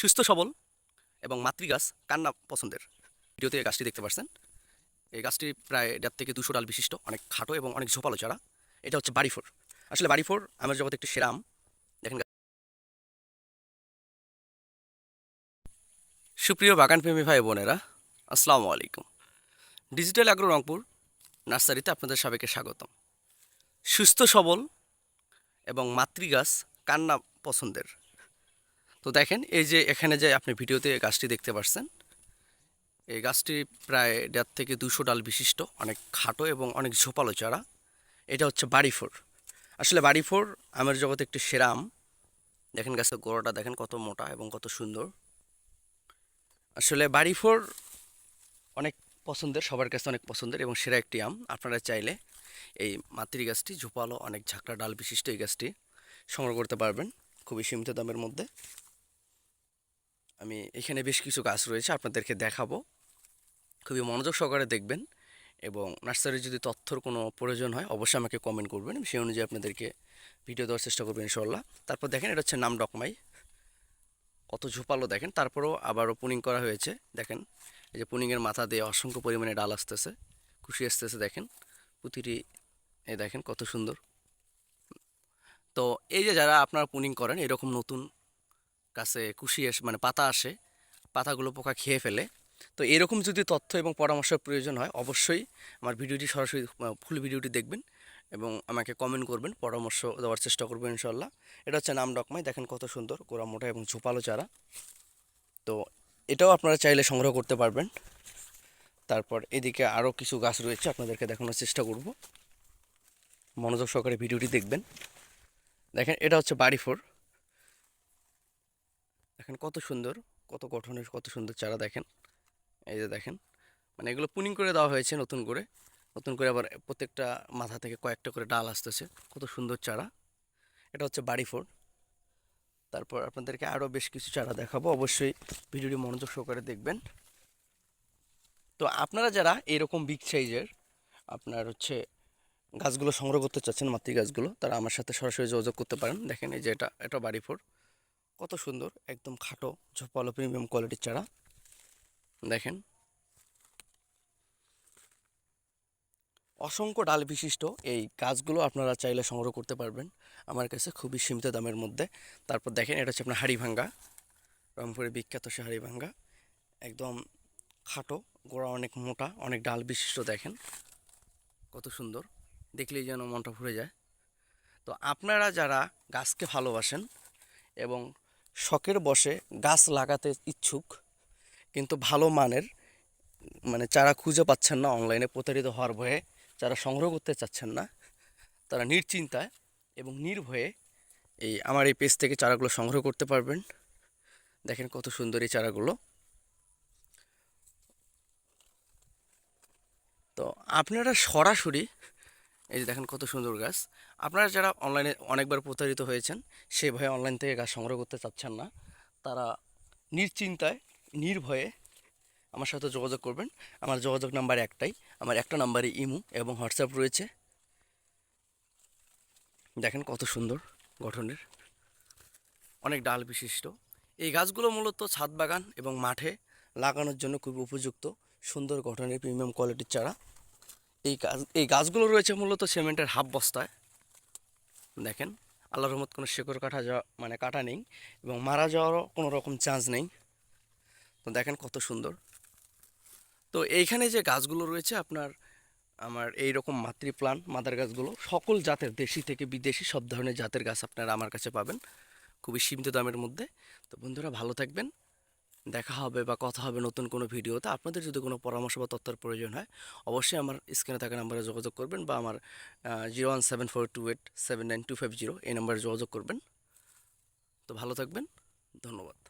সুস্থ, সবল এবং মাতৃগাছ কার না পছন্দের। ভিডিওতে এই গাছটি দেখতে পাচ্ছেন। এই গাছটি প্রায় দেড় থেকে দুশো ডাল বিশিষ্ট, অনেক খাটো এবং অনেক ঝোপালো চারা। এটা হচ্ছে বাড়িফোর আসলে বাড়িফোর আমার জগতে একটি সেরাম দেখেন সুপ্রিয় বাগানপ্রেমী ভাই বোনেরা, আসসালামু আলাইকুম। ডিজিটাল অ্যাগ্রো রংপুর নার্সারিতে আপনাদের সবাইকে স্বাগতম। সুস্থ, সবল এবং মাতৃগাছ কার না পছন্দের তো দেখেন, এই যে এখানে যে আপনি ভিডিওতে গাছটি দেখতে পাচ্ছেন এই গাছটি প্রায় দেড় থেকে দুশো ডাল বিশিষ্ট, অনেক খাটো এবং অনেক ঝোপালো চারা। এটা হচ্ছে বাড়িফোর। আসলে বাড়িফোর আমের জগতে একটি সেরাম দেখেন গাছের গোড়াটা দেখেন কত মোটা এবং কত সুন্দর। আসলে বাড়িফোর অনেক পছন্দের, সবার কাছে অনেক পছন্দের এবং সেরা একটি আম। আপনারা চাইলে এই মাতৃ গাছটি, ঝোপালো, অনেক ঝাঁকড়া ডাল বিশিষ্ট এই গাছটি সংগ্রহ করতে পারবেন খুবই সীমিত দামের মধ্যে। আমি এখানে বেশ কিছু গাছ রয়েছে, আপনাদেরকে দেখাবো। খুবই মনোযোগ সহকারে দেখবেন এবং নার্সারির যদি তথ্যর কোনো প্রয়োজন হয়, অবশ্যই আমাকে কমেন্ট করবেন। সেই অনুযায়ী আপনাদেরকে ভিডিও দেওয়ার চেষ্টা করবেন ইনশাল্লাহ তারপর দেখেন, এটা হচ্ছে নাম ডকমাই। কত ঝোপালো দেখেন, তারপরেও আবারও পুনিং করা হয়েছে। দেখেন, এই যে পুনিংয়ের মাথা দিয়ে অসংখ্য পরিমাণে ডাল আসতেছে খুশি আসতেছে, দেখেন। প্রতিটি এই দেখেন কত সুন্দর। তো এই যে যারা আপনারা পুনিং করেন, এরকম নতুন কাছে কুশি আসে মানে পাতা আসে, পাতাগুলো পোকা খেয়ে ফেলে। তো এরকম যদি তথ্য এবং পরামর্শের প্রয়োজন হয়, অবশ্যই আমার ভিডিওটি সরাসরি ফুল ভিডিওটি দেখবেন এবং আমাকে কমেন্ট করবেন, পরামর্শ দেওয়ার চেষ্টা করবেন ইনশাল্লাহ এটা হচ্ছে নাম ডকমাই, দেখেন কত সুন্দর, গোড়া মোটা এবং ঝোপালো চারা। তো এটাও আপনারা চাইলে সংগ্রহ করতে পারবেন। তারপর এদিকে আরও কিছু গাছ রয়েছে, আপনাদেরকে দেখানোর চেষ্টা করব। মনোযোগ সহকারে ভিডিওটি দেখবেন। দেখেন, এটা হচ্ছে বাড়ি ফোর দেখেন কত সুন্দর, কত গঠনের, কত সুন্দর চারা দেখেন। এই যে দেখেন মানে এগুলো পুনিং করে দেওয়া হয়েছে নতুন করে। নতুন করে আবার প্রত্যেকটা মাথা থেকে কয়েকটা করে ডাল আসতেছে। কত সুন্দর চারা। এটা হচ্ছে বাড়ি ফোর তারপর আপনাদেরকে আরও বেশ কিছু চারা দেখাবো। অবশ্যই ভিডিওটি মনোযোগ সহকারে দেখবেন। তো আপনারা যারা এরকম বিগ সাইজের আপনার হচ্ছে গাছগুলো সংগ্রহ করতে চাচ্ছেন মাতৃ গাছগুলো তারা আমার সাথে সরাসরি যোগাযোগ করতে পারেন। দেখেন এই যে এটা এটা বাড়ি ফোর কত সুন্দর, একদম খাটো, ঝোপালো প্রিমিয়াম কোয়ালিটির চারা। দেখেন। অসংখ্য ডাল বিশিষ্ট, এই গাছগুলো আপনারা চাইলে সংগ্রহ করতে পারবেন আমার কাছে খুবই সীমিত দামের মধ্যে। তারপর দেখেন, এটা হচ্ছে আপনার হাড়িভাঙ্গা, রংপুরের বিখ্যাত সে হাড়িভাঙ্গা। একদম খাটো, গোড়া অনেক মোটা, অনেক ডাল বিশিষ্ট, দেখেন। কত সুন্দর, দেখলেই যেন মনটা ভরে যায়। তো আপনারা যারা গাছকে ভালোবাসেন এবং শখের বসে গাছ লাগাতে ইচ্ছুক, কিন্তু ভালো মানের মানে চারা খুঁজে পাচ্ছেন না অনলাইনে প্রতারিত হওয়ার ভয়ে, যারা সংগ্রহ করতে চাচ্ছেন না, তারা নিশ্চিন্তায় এবং নির্ভয়ে এই আমার এই পেজ থেকে চারাগুলো সংগ্রহ করতে পারবেন। দেখেন কত সুন্দর এই চারাগুলো। তো আপনারা সরাসরি এই যে দেখেন কত সুন্দর গাছ। আপনারা যারা অনলাইনে অনেকবার প্রতারিত হয়েছেন সে ভয়ে অনলাইন থেকে গাছ সংগ্রহ করতে চাচ্ছেন না। তারা নিশ্চিন্তায়, নির্ভয়ে আমার সাথে যোগাযোগ করবেন। আমার যোগাযোগ নাম্বার একটাই। আমার একটা নাম্বারে ইমু এবং হোয়াটসঅ্যাপ রয়েছে। দেখেন কত সুন্দর গঠনের। অনেক ডাল বিশিষ্ট। এই গাছগুলো মূলত ছাদ বাগান এবং মাঠে লাগানোর জন্য খুব উপযুক্ত। সুন্দর গঠনের প্রিমিয়াম কোয়ালিটির চারা। এই গাছ, এই গাছগুলো রয়েছে মূলত সিমেন্টের হাফ বস্তায়। দেখেন, আল্লাহর রহমত কোনো শেকড় কাটা যাওয়া মানে কাটা নেই এবং মারা যাওয়ারও কোনো রকম চান্স নেই। তো দেখেন কত সুন্দর। তো এইখানে যে গাছগুলো রয়েছে আপনার, আমার এই রকম মাতৃ প্লান, মাদার গাছগুলো, সকল জাতের, দেশি থেকে বিদেশি, সব ধরনের জাতের গাছ আপনারা আমার কাছে পাবেন। খুবই সীমিত দামের মধ্যে। তো বন্ধুরা ভালো থাকবেন। দেখা হবে বা কথা হবে নতুন কোনো ভিডিওতে। আপনাদের যদি কোনো পরামর্শ বা তথ্যের প্রয়োজন হয়, অবশ্যই আমার স্ক্রিনে থাকা নাম্বারে যোগাযোগ করবেন বা আমার zero one seven four two eight seven nine two five zero এই নাম্বারে যোগাযোগ করবেন। তো ভালো থাকবেন, ধন্যবাদ।